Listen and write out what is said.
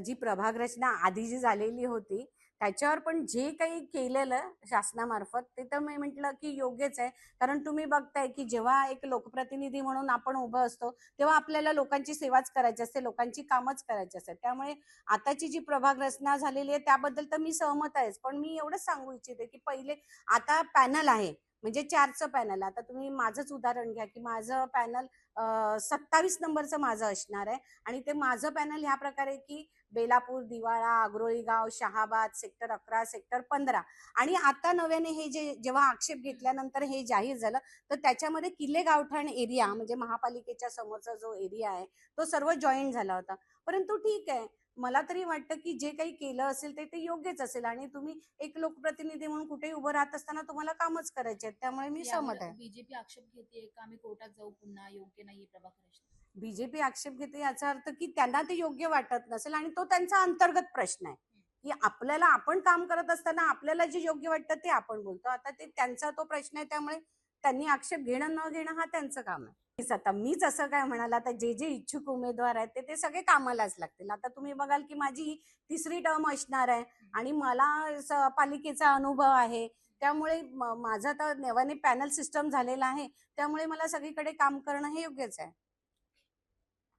जी प्रभाग रचना आधी जी झालेली होती त्याच्यावर पण जे काही केलेलं शासनामार्फत ते तर मी म्हटलं की योग्यच आहे. कारण तुम्ही बघताय की जेव्हा एक लोकप्रतिनिधी म्हणून आपण उभं असतो तेव्हा आपल्याला लोकांची सेवाच करायची असते लोकांची कामच करायची असते. त्यामुळे आताची जी प्रभाग रचना झालेली आहे त्याबद्दल तर मी सहमत आहेच. पण मी एवढंच सांगू इच्छिते की पहिले आता पॅनल आहे. म्हणजे चारचं पॅनल. आता तुम्ही माझंच उदाहरण घ्या की माझं पॅनल सत्तावीस नंबरचं माझं असणार आहे. आणि ते माझं पॅनल ह्या प्रकारे की बेलापूर दिवाळा आग्रोळीगाव शहाबाद सेक्टर अकरा सेक्टर पंधरा. आणि आता नव्याने हे जे जेव्हा आक्षेप घेतल्यानंतर हे जाहीर झालं तर त्याच्यामध्ये किल्ले गावठाण एरिया म्हणजे महापालिकेच्या समोरचा जो एरिया आहे तो सर्व जॉईन झाला होता. परंतु ठीक आहे. मला तरी वाटतं की जे काही केलं असेल ते ते योग्यच असेल. आणि तुम्ही एक लोकप्रतिनिधी म्हणून कुठेही उभं राहत असताना तुम्हाला कामच करायचे आहेत. त्यामुळे मी सहमत आहे. बीजेपी आक्षेप घेते का? आम्ही कोर्टात जाऊ पुन्हा? योग्य नाहीये प्रभाग रचना बीजेपी आक्षेप घेते याचा अर्थ की त्यांना ते योग्य वाटत नसेल आणि तो त्यांचा अंतर्गत प्रश्न आहे. की आपल्याला आपण काम करत असताना आपल्याला जे योग्य वाटतं ते आपण बोलतो. आता ते त्यांचा तो प्रश्न आहे त्यामुळे त्यांनी आक्षेप घेणं न घेणं हा त्यांचं काम आहे. मीच आता मीच असं काय म्हणाल आता जे जे इच्छुक उमेदवार आहेत ते ते सगळे कामालाच लागतील. आता तुम्ही बघाल की माझी तिसरी टर्म असणार आहे आणि मला पालिकेचा अनुभव आहे. त्यामुळे माझं तर नव्याने पॅनल सिस्टम झालेला आहे. त्यामुळे मला सगळीकडे काम करणं हे योग्यच आहे.